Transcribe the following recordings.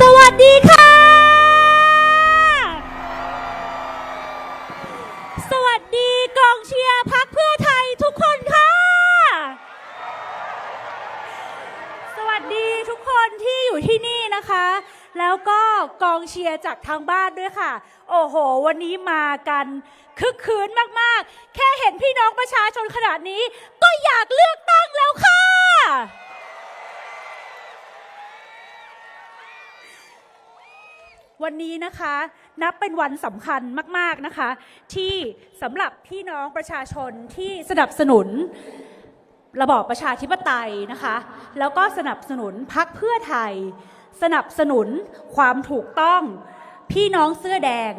สวัสดีค่ะ สวัสดีกองเชียร์พักเพื่อไทยทุกคนค่ะ สวัสดีทุกคนที่อยู่ที่นี่นะคะ แล้วก็กองเชียร์จากทางบ้านด้วยค่ะ โอ้โห วันนี้มากันคึกคืนมากๆ แค่เห็นพี่น้องประชาชนขนาดนี้ ก็อยากเลือกตั้งแล้วค่ะ วันนี้นะคะนับเป็นวันสำคัญมากๆนะคะ ที่สำหรับพี่น้องประชาชนที่สนับสนุนระบอบประชาธิปไตยนะคะ แล้วก็สนับสนุนพักเพื่อไทย สนับสนุนความถูกต้อง พี่น้องเสื้อแดง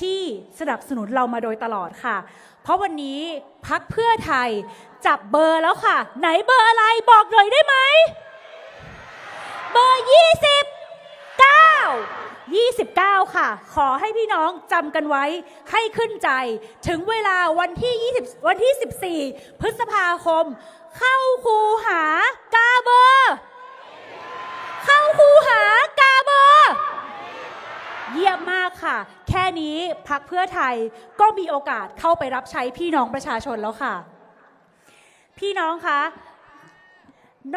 ที่สนับสนุนเรามาโดยตลอดค่ะ เพราะวันนี้พักเพื่อไทยจับเบอร์แล้วค่ะ ไหนเบอร์อะไรบอกหน่อยได้ไหม เบอร์ 29 29 ค่ะ ขอให้พี่น้องจำกันไว้ให้ขึ้นใจ ถึงเวลาวันที่ 20 วันที่ 14 พฤษภาคม เข้าคูหากาเบอร์เข้าคูหากาเบอร์เยี่ยมมากค่ะ แค่นี้พักเพื่อไทยก็มีโอกาสเข้าไปรับใช้พี่น้องประชาชนแล้วค่ะ พี่น้องคะ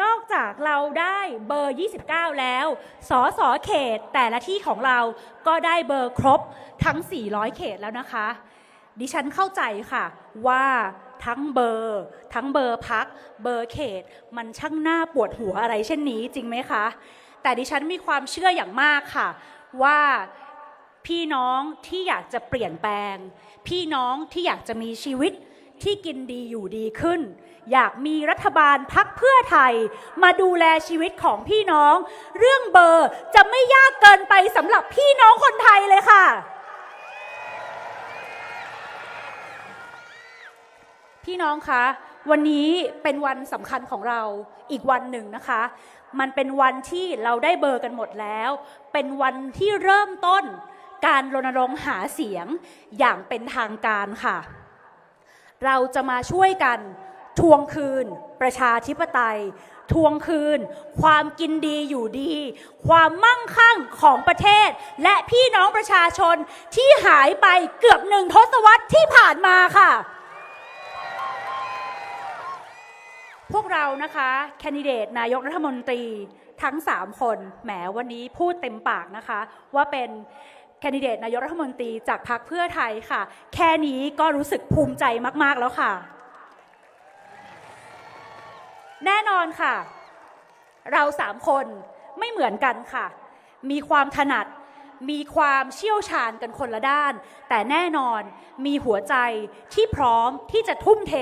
นอกจากเราได้เบอร์ 29 แล้วสอสอเขตแต่ละที่ของเราก็ได้เบอร์ครบทั้ง 400 เขตแล้วนะคะ ดิฉันเข้าใจค่ะว่าทั้งเบอร์ ทั้งเบอร์พัก เบอร์เขต มันช่างหน้าปวดหัวอะไรเช่นนี้จริงไหมคะ แต่ดิฉันมีความเชื่ออย่างมากค่ะ ว่าพี่น้องที่อยากจะเปลี่ยนแปลง พี่น้องที่อยากจะมีชีวิต ที่กินดีอยู่ดีขึ้น อยากมีรัฐบาลพักเพื่อไทย มาดูแลชีวิตของพี่น้อง เรื่องเบอร์จะไม่ยากเกินไปสำหรับพี่น้องคนไทยเลยค่ะ พี่น้องคะวันนี้เป็นวันสำคัญของเราอีกวันหนึ่งนะคะ มันเป็นวันที่เราได้เบอร์กันหมดแล้ว เป็นวันที่เริ่มต้นการรณรงค์หาเสียงอย่างเป็นทางการค่ะ เราจะมาช่วยกันทวงคืน ประชาธิปไตย ทวงคืน ความกินดีอยู่ดี ความมั่งคั่งของประเทศ และพี่น้องประชาชนที่หายไปเกือบหนึ่งทศวรรษที่ผ่านมาค่ะ พวกเรานะคะ แคนดิเดตนายกรัฐมนตรีทั้ง 3 คนแหมวันนี้พูดเต็มปากนะคะ ว่าเป็น แคนดิเดตนายกรัฐมนตรีจากพรรคเพื่อไทยค่ะ แค่นี้ก็รู้สึกภูมิใจมาก ๆ แล้วค่ะ แน่นอนค่ะ เราสามคนไม่เหมือนกันค่ะ มีความถนัด มีความเชี่ยวชาญกันคนละด้าน แต่แน่นอนมีหัวใจที่พร้อมที่จะทุ่มเท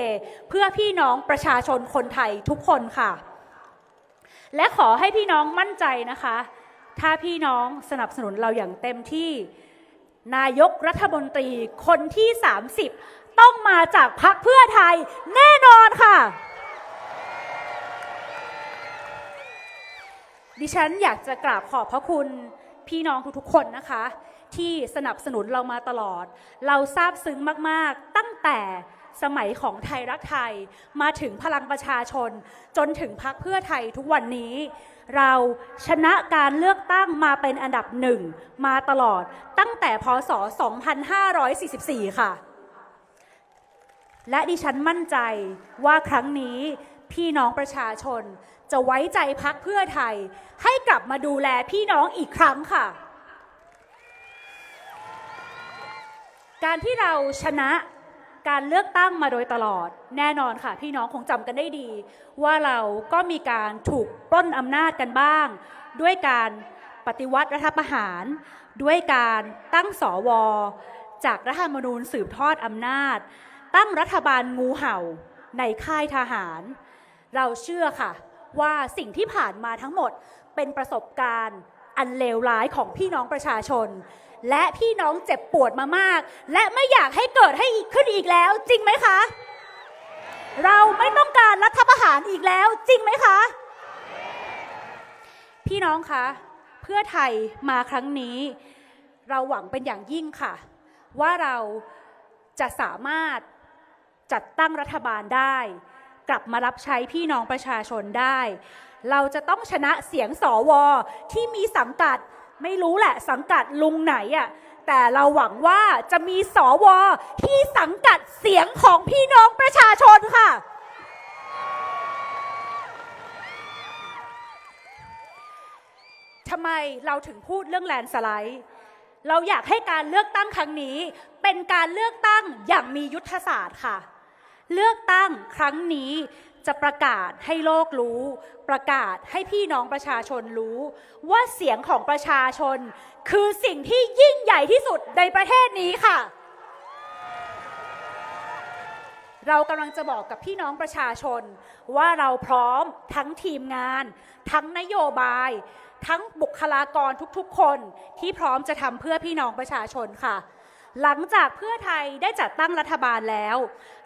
เพื่อพี่น้องประชาชนคนไทยทุกคนค่ะ และขอให้พี่น้องมั่นใจนะคะ ถ้าพี่น้องสนับสนุนเราอย่างเต็มที่ นายกรัฐมนตรีคนที่ 30 ต้องมาจากพรรคเพื่อไทยแน่นอนค่ะ ดิฉันอยากจะกราบขอบพระคุณพี่น้องทุกๆคนนะคะ ที่สนับสนุนเรามาตลอด เราซาบซึ้งมากๆตั้งแต่ สมัยของไทยรักไทย มาถึงพลังประชาชน จนถึงพักเพื่อไทยทุกวันนี้ เราชนะการเลือกตั้งมาเป็นอันดับหนึ่งมาตลอดตั้งแต่พศ 2544 ค่ะ และดิฉันมั่นใจว่าครั้งนี้พี่น้องประชาชนจะไว้ใจพักเพื่อไทย ให้กลับมาดูแลพี่น้องอีกครั้งค่ะ การที่เราชนะ การเลือกตั้งมาโดยตลอดแน่นอนค่ะ พี่น้องคงจำกันได้ดี ว่าเราก็มีการถูกปล้นอำนาจกันบ้าง ด้วยการปฏิวัติรัฐประหาร ด้วยการตั้งสวจากรัฐธรรมนูญสืบทอดอำนาจ ตั้งรัฐบาลงูเห่าในค่ายทหาร เราเชื่อค่ะ ว่าสิ่งที่ผ่านมาทั้งหมดเป็นประสบการณ์อันเลวร้ายของพี่น้องประชาชน และพี่น้องเจ็บปวดมามาก และไม่อยากให้เกิดให้อีกขึ้นอีกแล้ว จริงไหมคะ เราไม่ต้องการรัฐประหารอีกแล้ว จริงไหมคะ พี่น้องคะ เพื่อไทยมาครั้งนี้ เราหวังเป็นอย่างยิ่งค่ะ ว่าเราจะสามารถจัดตั้งรัฐบาลได้ กลับมารับใช้พี่น้องประชาชนได้ เราจะต้องชนะเสียงสอวอที่มีสังกัด ไม่รู้แหละ สังกัดลุงไหนอะ่ะแต่เราหวังว่าจะมีสวที่สังกัดเสียงของพี่น้องประชาชนค่ะ ทำไมเราถึงพูดเรื่องแลนสไลด์ เราอยากให้การเลือกตั้งครั้งนี้ เป็นการเลือกตั้งอย่างมียุทธศาสตร์ค่ะ เลือกตั้งครั้งนี้ จะประกาศให้โลกรู้ ประกาศให้พี่น้องประชาชนรู้ ว่าเสียงของประชาชน คือสิ่งที่ยิ่งใหญ่ที่สุดในประเทศนี้ค่ะ เรากำลังจะบอกกับพี่น้องประชาชน ว่าเราพร้อมทั้งทีมงาน ทั้งนโยบาย ทั้งบุคลากรทุกๆคนที่พร้อมจะทำเพื่อพี่น้องประชาชนค่ะ หลังจากเพื่อไทยได้จัดตั้งรัฐบาลแล้ว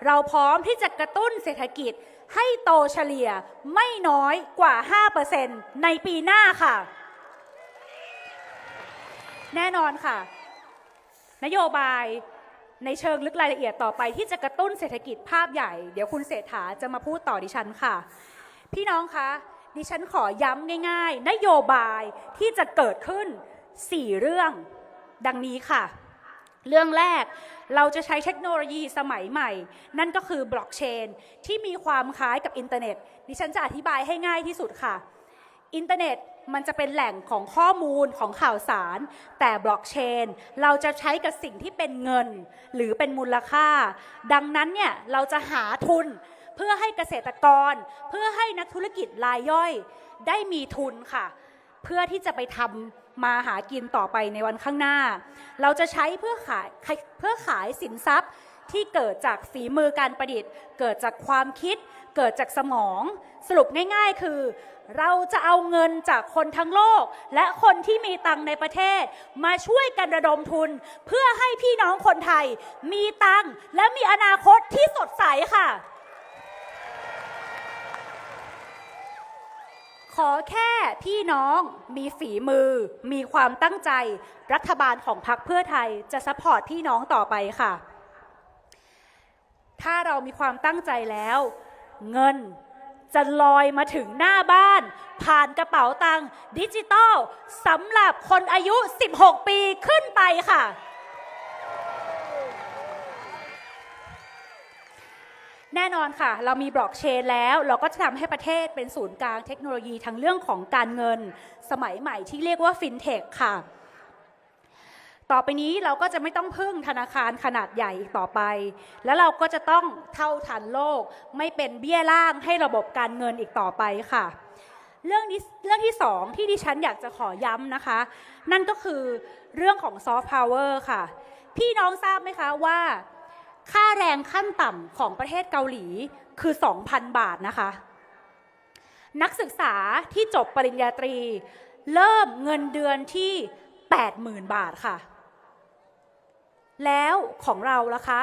เราพร้อมที่จะกระตุ้นเศรษฐกิจให้โตเฉลี่ยไม่น้อยกว่า 5%ในปีหน้าค่ะ แน่นอนค่ะ นโยบายในเชิงลึกรายละเอียดต่อไปที่จะกระตุ้นเศรษฐกิจภาพใหญ่ เดี๋ยวคุณเศรษฐาจะมาพูดต่อดิฉันค่ะ พี่น้องคะ ดิฉันขอย้ำง่าย ๆ นโยบายที่จะเกิดขึ้น 4 เรื่อง ดังนี้ค่ะ เรื่องแรกเราจะใช้เทคโนโลยีสมัยใหม่ นั่นก็คือบล็อกเชนที่มีความคล้ายกับอินเทอร์เน็ตดิฉันจะอธิบายให้ง่ายที่สุดค่ะ อินเทอร์เน็ตมันจะเป็นแหล่งของข้อมูลของข่าวสาร แต่บล็อกเชนเราจะใช้กับสิ่งที่เป็นเงิน หรือเป็นมูลค่า ดังนั้นเนี่ยเราจะหาทุนเพื่อให้เกษตรกร เพื่อให้นักธุรกิจรายย่อย ได้มีทุนค่ะ เพื่อที่จะไปทำมาหากินต่อไปในวันข้างหน้า เราจะใช้เพื่อขายเพื่อขายสินทรัพย์ที่เกิดจากฝีมือการประดิษฐ์ เกิดจากความคิด เกิดจากสมอง สรุปง่ายๆ คือ เราจะเอาเงินจากคนทั้งโลก และคนที่มีตังในประเทศ มาช่วยกันระดมทุน เพื่อให้พี่น้องคนไทย มีตังและมีอนาคตที่สดใสค่ะ ขอแค่พี่น้องมีฝีมือ มีความตั้งใจ รัฐบาลของพรรคเพื่อไทยจะซัพพอร์ตพี่น้องต่อไปค่ะ ถ้าเรามีความตั้งใจแล้ว เงินจะลอยมาถึงหน้าบ้าน ผ่านกระเป๋าตังค์ดิจิตอลสำหรับคนอายุ 16 ปีขึ้นไปค่ะ น่นอนค่ะ เรามีบล็อกเชนแล้ว เราก็จะทำให้ประเทศเป็นศูนย์กลางเทคโนโลยีทั้งเรื่องของการเงิน สมัยใหม่ที่เรียกว่าฟินเทคค่ะ ต่อไปนี้เราก็จะไม่ต้องพึ่งธนาคารขนาดใหญ่อีกต่อไป แล้วเราก็จะต้องเท่าทันโลก ไม่เป็นเบี้ยล่างให้ระบบการเงินอีกต่อไปค่ะเรื่องนี้เรื่องที่สองที่ดิฉันอยากจะขอย้ำนะคะ นั่นก็คือเรื่องของซอฟต์พาวเวอร์ค่ะ พี่น้องทราบไหมคะว่า ค่าแรงขั้นต่ำของประเทศเกาหลีคือ 2,000 บาทนะคะ นักศึกษาที่จบปริญญาตรี เริ่มเงินเดือนที่ 80,000 บาทค่ะ แล้วของเราล่ะคะ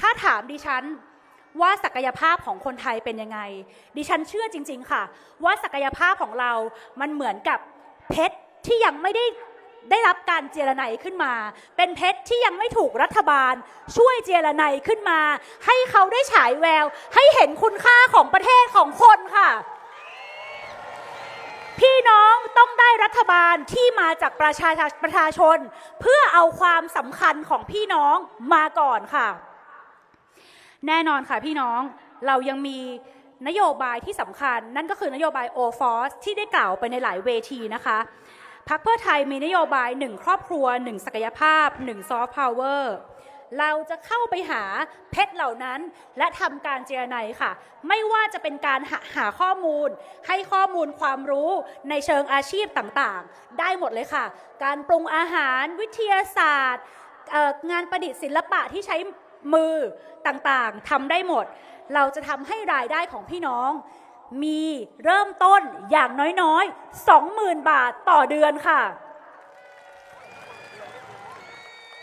ถ้าถามดิฉันว่าศักยภาพของคนไทยเป็นยังไง ดิฉันเชื่อจริง ๆ ค่ะ ว่าศักยภาพของเรา มันเหมือนกับเพชรที่ยังไม่ได้ ได้รับการเจรไนขึ้นมา เป็นเพชรที่ยังไม่ถูกรัฐบาล ช่วยเจรไนขึ้นมา ให้เขาได้ฉายแวว ให้เห็นคุณค่าของประเทศของคนค่ะ พี่น้องต้องได้รัฐบาลที่มาจากประชาประชาชน เพื่อเอาความสำคัญของพี่น้องมาก่อนค่ะ แน่นอนค่ะพี่น้องเรายังมีนโยบายที่สำคัญ นั่นก็คือนโยบาย o f o r c e ที่ได้กล่าวไปในหลายเวทีนะคะ พักเพื่อไทยมีนโยบายหนึ่งครอบครัวหนึ่งศักยภาพหนึ่งซอฟต์พาวเวอร์เราจะเข้าไปหาเพชรเหล่านั้น และทำการเจรไนค่ะ ไม่ว่าจะเป็นการหาหาข้อมูล ให้ข้อมูลความรู้ในเชิงอาชีพต่างๆ ได้หมดเลยค่ะ การปรุงอาหารวิทยาศาสตร์ งานประดิษฐ์ศิลปะที่ใช้มือต่างๆทำได้หมด เราจะทำให้รายได้ของพี่น้อง มีเริ่มต้นอย่างน้อยๆ 20,000 บาทต่อเดือนค่ะ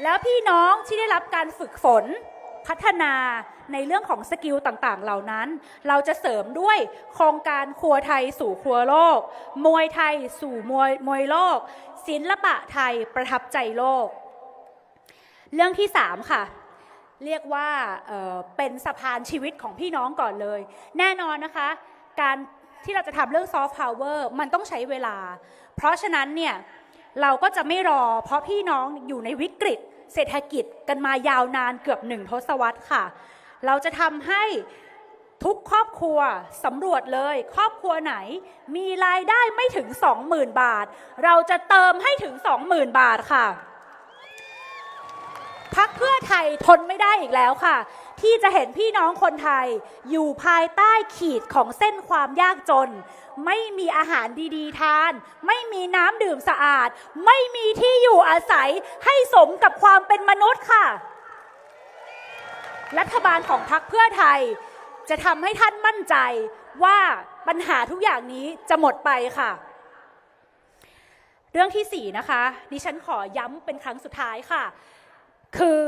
แล้วพี่น้องที่ได้รับการฝึกฝนพัฒนาในเรื่องของสกิลต่างๆ เหล่านั้น เราจะเสริมด้วยโครงการครัวไทยสู่ครัวโลก มวยไทยสู่มวยมวยโลก ศิลปะไทยประทับใจโลก เรื่องที่3ค่ะ เรียกว่าเเป็นสะพานชีวิตของพี่น้องก่อนเลย แน่นอนนะคะ การที่เราจะทำเรื่องซอฟต์พาวเวอร์มันต้องใช้เวลา เพราะฉะนั้นเนี่ยเราก็จะไม่รอ เพราะพี่น้องอยู่ในวิกฤต เศรษฐกิจกันมายาวนานเกือบหนึ่งทศวรรษค่ะ เราจะทำให้ทุกครอบครัวสำรวจเลย ครอบครัวไหน มีรายได้ไม่ถึง 20,000 บาท เราจะเติมให้ถึง 20,000 บาทค่ะพักเพื่อไทยทนไม่ได้อีกแล้วค่ะ ที่จะเห็นพี่น้องคนไทย อยู่ภายใต้ขีดของเส้นความยากจน ไม่มีอาหารดีๆ ทาน ไม่มีน้ำดื่มสะอาด ไม่มีที่อยู่อาศัยให้สมกับความเป็นมนุษย์ค่ะ รัฐบาลของพรรคเพื่อไทย จะทำให้ท่านมั่นใจว่าปัญหาทุกอย่างนี้จะหมดไปค่ะ เรื่องที่4นะคะดิฉันขอย้ำเป็นครั้งสุดท้ายค่ะ คือ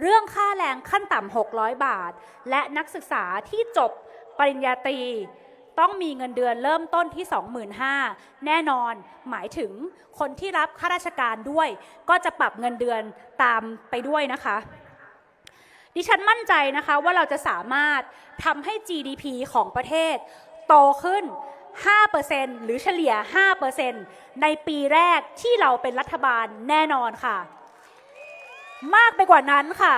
เรื่องค่าแรงขั้นต่ำ 600 บาท และนักศึกษาที่จบปริญญาตรี ต้องมีเงินเดือนเริ่มต้นที่ 25,000 แน่นอนหมายถึงคนที่รับข้าราชการด้วย ก็จะปรับเงินเดือนตามไปด้วยนะคะ ดิฉันมั่นใจนะคะว่าเราจะสามารถทำให้ GDP ของประเทศ โตขึ้น 5%หรือเฉลี่ย 5%ในปีแรกที่เราเป็นรัฐบาลแน่นอนค่ะ มากไปกว่านั้นค่ะ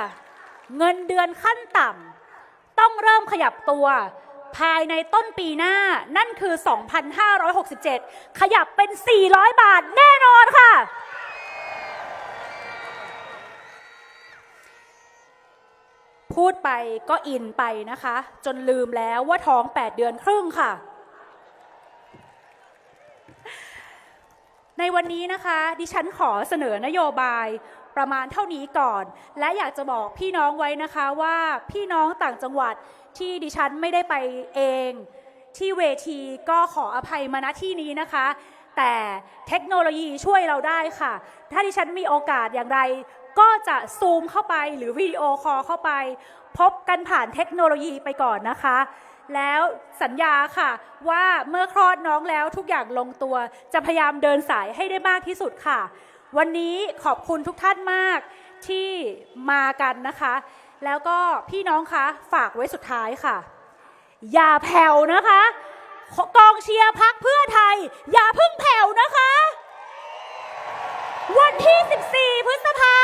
เงินเดือนขั้นต่ำต้องเริ่มขยับตัว ภายในต้นปีหน้านั่นคือ 2,567 ขยับเป็น 400 บาทแน่นอนค่ะ พูดไปก็อินไปนะคะ จนลืมแล้วว่าท้อง 8 เดือนครึ่งค่ะในวันนี้นะคะ ดิฉันขอเสนอนโยบาย ประมาณเท่านี้ก่อน และอยากจะบอกพี่น้องไว้นะคะว่าพี่น้องต่างจังหวัดที่ดิฉันไม่ได้ไปเอง ที่เวทีก็ขออภัยมาณที่นี้นะคะ แต่เทคโนโลยีช่วยเราได้ค่ะ ถ้าดิฉันมีโอกาสอย่างไร ก็จะซูมเข้าไปหรือวิดีโอคอลเข้าไป พบกันผ่านเทคโนโลยีไปก่อนนะคะแล้วสัญญาค่ะว่าเมื่อคลอดน้องแล้วทุกอย่างลงตัว จะพยายามเดินสายให้ได้มากที่สุดค่ะ วันนี้ขอบคุณทุกท่านมากที่มากันนะคะ แล้วก็พี่น้องคะฝากไว้สุดท้ายค่ะ อย่าแผ่วนะคะ กองเชียร์พักเพื่อไทย อย่าพึ่งแผ่วนะคะ วันที่ 14 พฤษภา